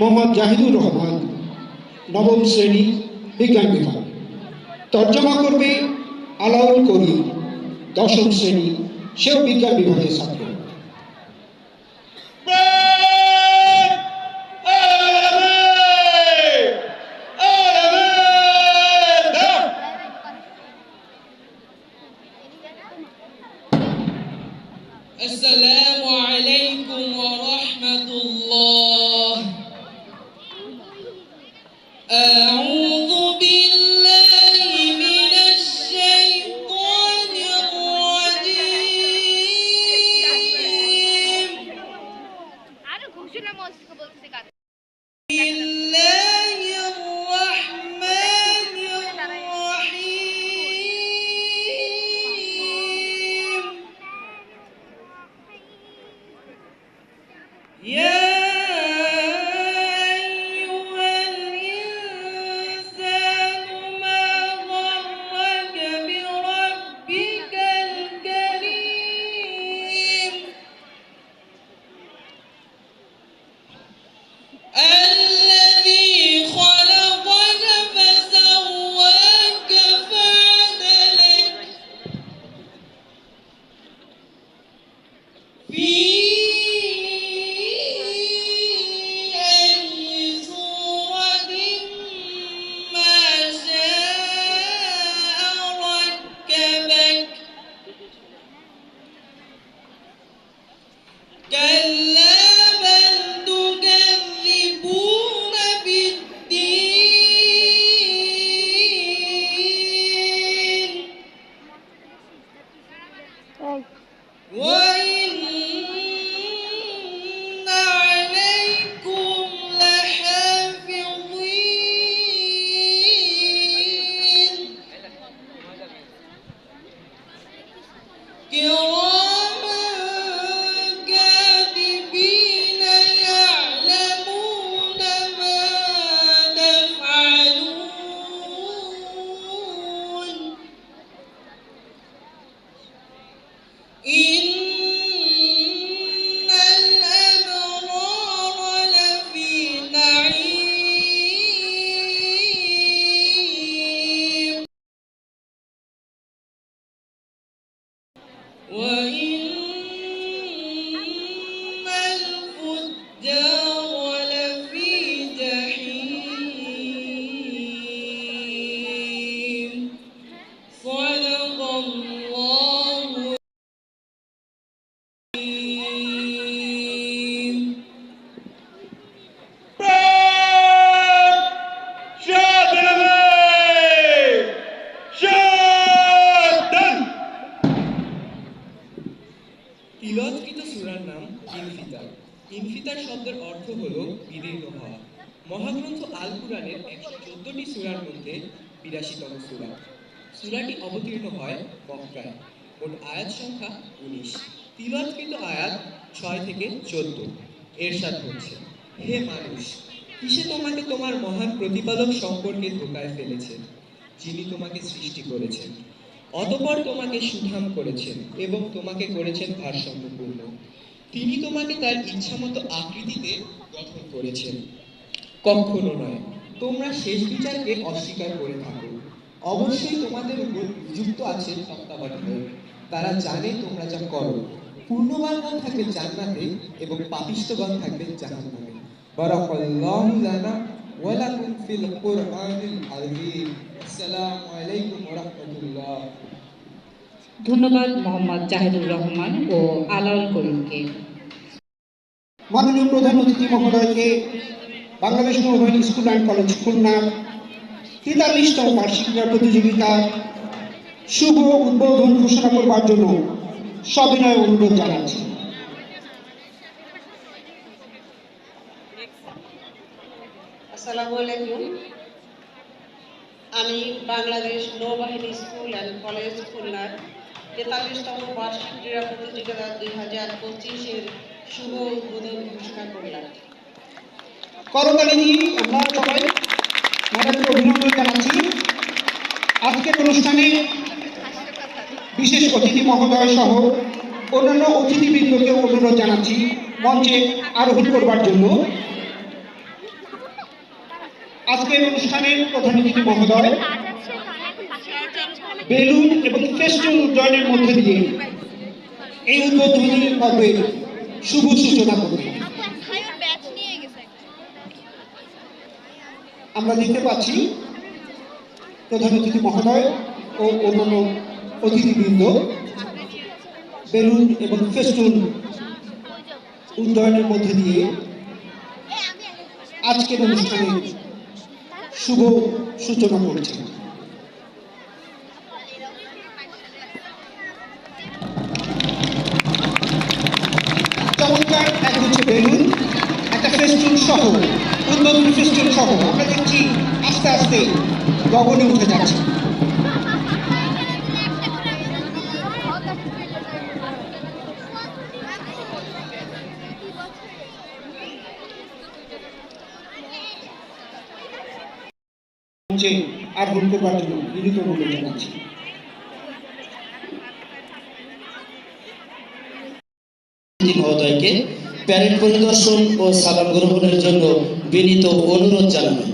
মোহাম্মদ জাহিদুর রহমান, নবম শ্রেণি, বিজ্ঞান বিভাগ। তর্জমা করবে আলাউল করিম, দশম শ্রেণি, সেও বিজ্ঞান বিভাগের ছাত্র। Oi. Oi. তিলৎকৃত সূরার নাম ইনফিতার। ইনফিতার শব্দের অর্থ হল বিদীর্ণ হওয়া। মহাগ্রন্থ আল কুরআনের একশো চোদ্দটি সূরার মধ্যে বিরাশিতম সূরা। সূরাটি অবতীর্ণ হয় মক্কায়। মোট আয়াত সংখ্যা উনিশ। তিলৎকৃত আয়াত ছয় থেকে চোদ্দ। এরশাদ হচ্ছে হে মানুষ, কিসে তোমাকে তোমার মহান প্রতিপালক সম্পর্কে ধোকায় ফেলেছে, যিনি তোমাকে সৃষ্টি করেছেন? অতপর তোমাকে সুঠাম করেছেন এবং তোমাকে করেছেন ভারসাম্যপূর্ণ। তিনি তোমাকে তার ইচ্ছামতো আকৃতিতে গঠন করেছেন। কখনো নয়, তোমরা শেষ বিচারকে অস্বীকার করে থাকো। অবশ্যই তোমাদের উপর নিযুক্ত আছে তত্ত্বাবধায়ক তারা জানে তোমরা যা করো। পূর্ণবানগণ থাকবে জান্নাতে এবং পাপিষ্ঠগণ থাকবে জাহান্নামে। বারাকাল্লাহু লানা লাকুম ফিল কুরআনিল আযীম আসসালামু আলাইকুম ওয়া রাহমাতুল্লাহ ধন্যবাদ মোহাম্মদ জাহিদুর রহমান ও আলাউল করিমকে। মাননীয় প্রধান অতিথি মহোদয়কে বাংলাদেশ নৌবাহিনী স্কুল অ্যান্ড কলেজ খুলনার তেতাল্লিশতম বার্ষিক ক্রীড়া প্রতিযোগিতার শুভ উদ্বোধন ঘোষণা করবার জন্য সবিনয় অনুরোধ জানাচ্ছি। আসসালামু আলাইকুম। আমি বাংলাদেশ নৌবাহিনী স্কুল অ্যান্ড কলেজ খুলনার তেতাল্লিশতম বার্ষিক ক্রীড়া প্রতিযোগিতা দুই হাজার পঁচিশের শুভ উদ্বোধন ঘোষণা করলাম। অনুরোধ জানাচ্ছি মঞ্চে আরোহণ করবার জন্য। আজকের অনুষ্ঠানের প্রধান অতিথি মহোদয়, বেলুন এবং ফেস্টুন উড্ডয়নের মধ্যে দিয়ে এই উদ্বোধনী পর্বের শুভ সূচনা করবে আপু এক ভাইও ব্যাচ নিয়ে গেছে আমরা দেখতে পাচ্ছি প্রধান অতিথি মহোদয় ও অন্যান্য অতিথিবৃন্দ, বেলুন এবং ফেস্টুন উন্নয়নের মধ্যে দিয়ে আজকের অনুষ্ঠানের শুভ সূচনা করছেন চমৎকার এক হচ্ছে বেলুন, একটা ফেস্টুন সহ উন্নত ফেস্টুন সহ, আমরা দেখছি আস্তে আস্তে গগনে উঠে যাচ্ছে। মঞ্চে আর বলতে করবার জন্য বিনীত অনুরোধ জানাচ্ছি। মহোদয়কে প্যারেড পরিদর্শন ও সালাম গ্রহণের জন্য বিনীত অনুরোধ জানানো।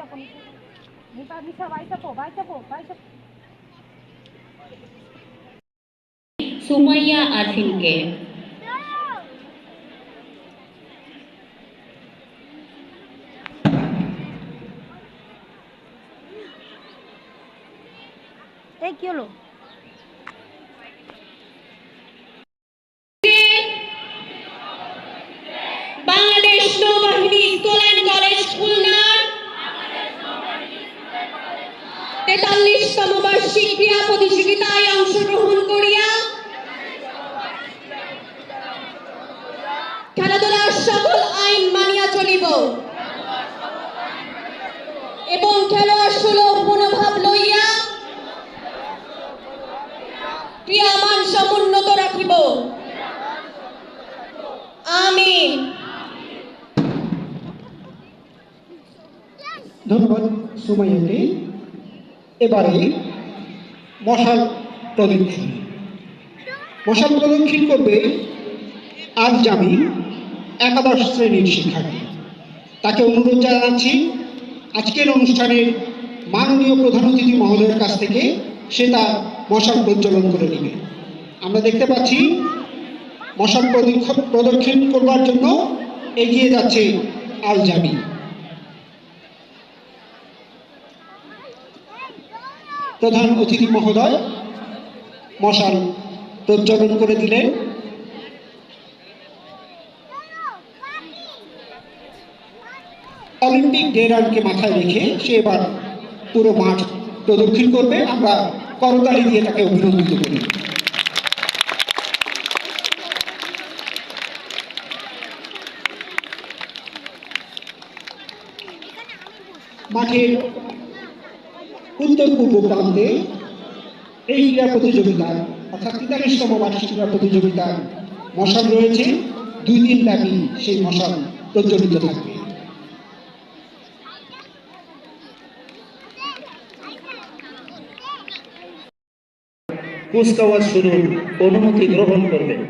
Po. Bisa bisa baca po, baca po, baca po. Sumaiya আরফিনকে এই কি হলো বাংলাদেশ নৌবাহিনী স্কুল অ্যান্ড কলেজ খুলনার বার্ষিক ক্রীড়া প্রতিযোগিতায় অংশগ্রহণ করিয়া খেলাধুলার সকল আইন মানিয়া চলিব। এবং খেলোয়াড় সুলভ মনোভাব লইয়া ক্রিয়া মান সমুন্নত রাখিব। আমিন। ধন্যবাদ সুমাইয়াকে এবারে মশাল প্রদক্ষিণ। মশাল প্রদক্ষিণ করবে আজ জামি একাদশ শ্রেণির শিক্ষার্থী। তাকে অনুরোধ জানাচ্ছি, আজকের অনুষ্ঠানের মাননীয় প্রধান অতিথি মহোদয়ের কাছ থেকে সে তার মশাল প্রজ্বলন করে নেবে। আমরা দেখতে পাচ্ছি, মশাল প্রদক্ষ- প্রদক্ষিণ করবার জন্য এগিয়ে যাচ্ছে আল জামি প্রধান অতিথি মহোদয়, মশাল প্রজ্বলন করে দিলেন। অলিম্পিক ডে রানকে মাথায় রেখে সে এবার পুরো মাঠ প্রদক্ষিণ করবে। আমরা করতালি দিয়ে তাকে অভিনন্দিত করি। মাঠের উত্তর পূর্ব প্রান্তে এই ক্রীড়া প্রতিযোগিতা অর্থাৎ তেতাল্লিশতম বার্ষিক ক্রীড়া প্রতিযোগিতার মশাল রয়েছে। দুই দিন ব্যাপী সেই মশাল প্রজ্বলিত থাকবে। কুচকাওয়াজ শুরুর অনুমতি গ্রহণ করবেন।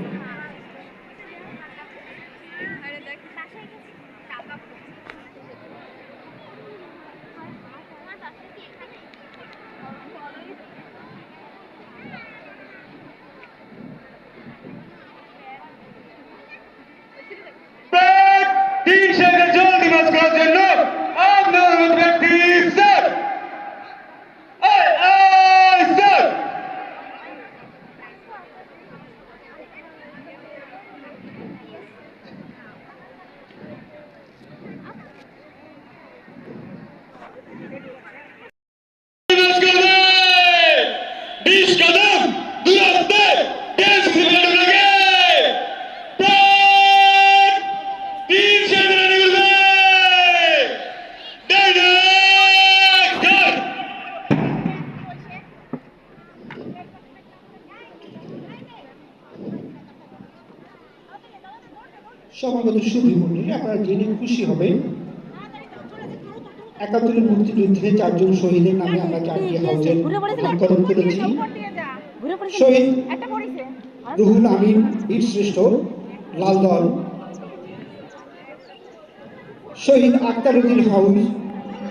সমাগত সুধীমণ্ডলী আপনারা জেনে খুশি হবেন, একাত্তরের মুক্তিযুদ্ধে চারজন শহীদের নামে আমরা চারটি হাউজের নামকরণ করেছি। শহীদ রুহুল আমিন বীরশ্রেষ্ঠ লাল দল। শহীদ আক্তারুদ্দিন হাউস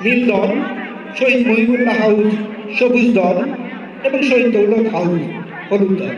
নীল দল। শহীদ মহিবুল্লাহ হাউস সবুজ দল। এবং শহীদ দৌলত হাউস হলুদ দল।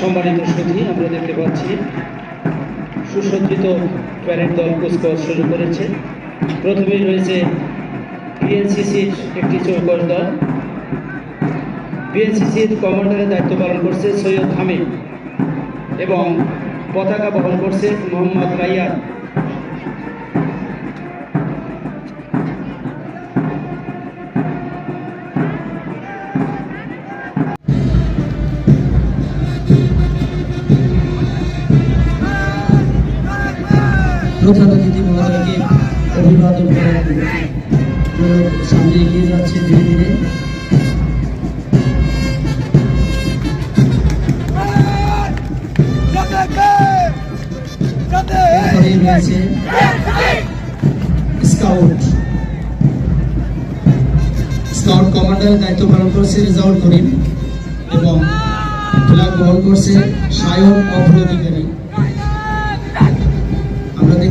সম্মানিত সুধী আমরা দেখতে পাচ্ছি সুসজ্জিত প্যারেড দল কুচকাওয়াজ শুরু করেছে। প্রথমেই রয়েছে বিএনসিসির একটি চৌকশ দল বিএনসিসির কমান্ডারের দায়িত্ব পালন করছে সৈয়দ হামিদ এবং পতাকা বহন করছে মোহাম্মদ রাইয়ান মহোদয়কে অভিবাদন সামনে এগিয়ে যাচ্ছে ধীরে ধীরে। দায়িত্ব পালন করছে রেজাউল করিম এবং ফ্ল্যাগ বহন করছে সায়ন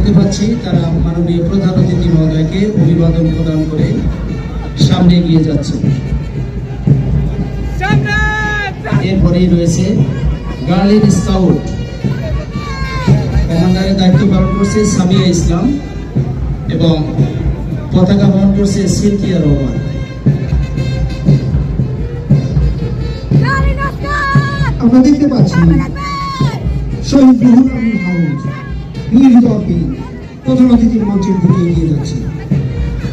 দেখতে পাচ্ছি তারা মাননীয় প্রধান অতিথি মহোদয়কে অভিবাদন প্রদান করে সামনে এগিয়ে যাচ্ছে। এরপরেই রয়েছে গার্লিন স্কাউট। কমান্ডারের দায়িত্ব পালন করছে সামিয়া ইসলাম এবং পতাকা বহন করছে সিলকিয়া রহমান। আমরা দেখতে পাচ্ছি শহীদ রুহুল আমিন হাউস। দলকে প্রধান অতিথির মঞ্চের দিকে এগিয়ে যাচ্ছে।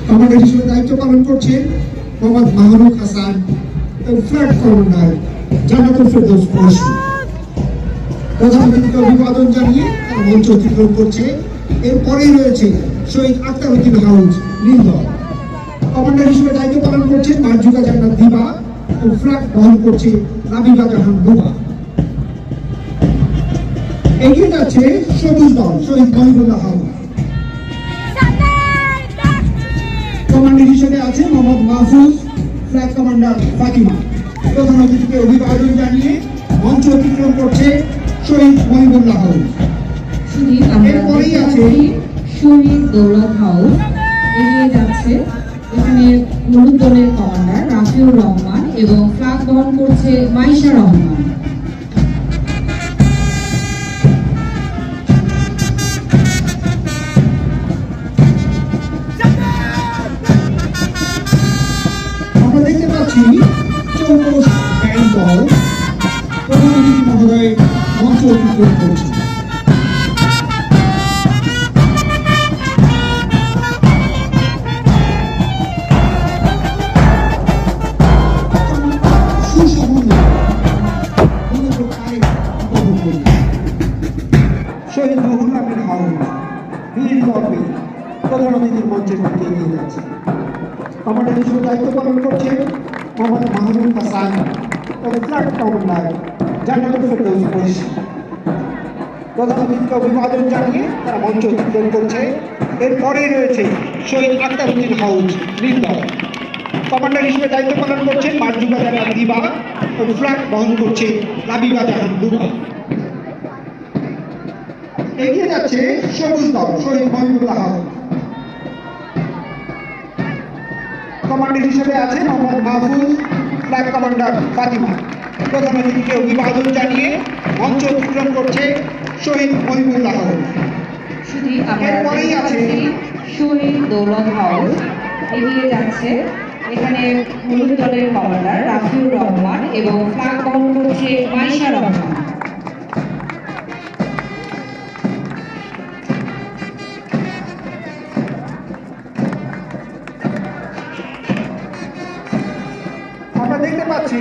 কমান্ডার হিসেবে দায়িত্ব পালন করছেন মোহাম্মদ মাহরুখ হাসান ফ্ল্যাট কমান্ডার জান্নাতুল ফেরদৌস পরশু প্রধান অতিথিকে অভিবাদন জানিয়ে তার মঞ্চ অতিক্রম করছে। এরপরেই রয়েছে শহীদ আক্তারউদ্দিন হাউস নীলদল কমান্ডার হিসেবে দায়িত্ব পালন করছেন মার্জুকা জান্নাত দিবা ও ফ্ল্যাগ বহন করছে রাবিবা জাহান রুবা এগিয়ে যাচ্ছে সবুজ দল শহীদ মহিবুল্লাহ কমান্ডার হিসেবে আছে মোহাম্মদ মাহফুজ ফ্ল্যাগ কমান্ডার ফাতিমা। প্রধান অতিথিকে অভিবাদন জানিয়ে মঞ্চ অতিক্রম করছে শহীদ মহিবুল্লাহ হাউস এরপরেই আছে শহীদ দৌলত হাউস। এগিয়ে যাচ্ছে এখানে হলুদ দলের কমান্ডার রাফিউর রহমান এবং ফ্লাগ বহন করছে মাইশা রহমান। শহীদ রহুল আমিন হাউস বীর দলকে প্রধান এগিয়ে যাচ্ছে আমাদের হিসেবে দায়িত্ব পালন করছে মোহাম্মদ মাহমুদ হাসান এবং ফ্ল্যাট কমান্ডার জান্নাতুল ফেরদৌস পরিষদ প্রধান অতিথিকে অভিবাদন জানিয়ে তারা মঞ্চ অতিক্রম করছে। এরপরেই রয়েছে শহীদ আক্তারউদ্দিন হাউস নীলদল কমান্ডার হিসেবে দায়িত্ব পালন করছেন মার্জুকা জাহান দিবা এবং ফ্ল্যাগ বহন করছে রাবিবা জাহান দুবা এগিয়ে যাচ্ছে সবুজ দল, শহীদ মহিবুল্লাহ কমান্ডার হিসেবে আছে মোহাম্মদ মাহফুজ, ফ্ল্যাগ কমান্ডার ফাতিমা। প্রধান অতিথিকে অভিবাদন জানিয়ে মঞ্চ অতিক্রম করছে শহীদ মহিবুল্লাহ এরপরেই আছে শহীদ দৌলত হাউস। এগিয়ে যাচ্ছে এখানে হলুদ দলের কমান্ডার রাফিউর রহমান এবং ফ্লাগ বহন করছে মাইশা রহমান। আমরা দেখতে পাচ্ছি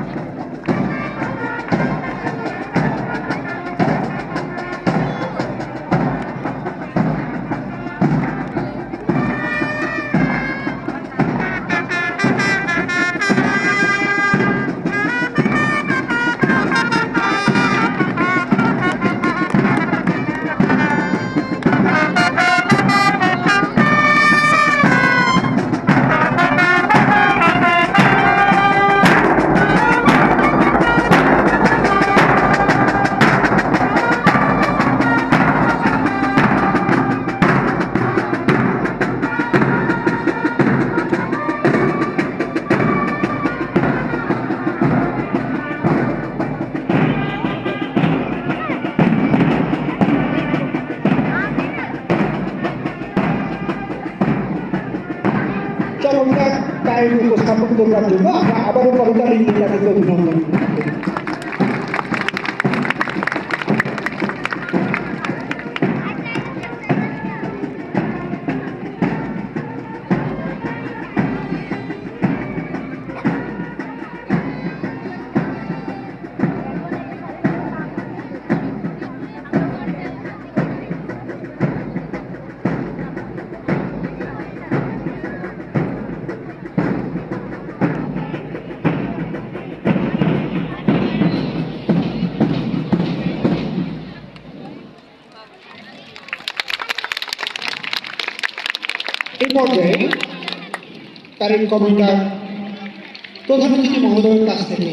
পর্যায়ে কারেন্ট কমান্ডার প্রধান অতিথি মহোদয়ের কাছ থেকে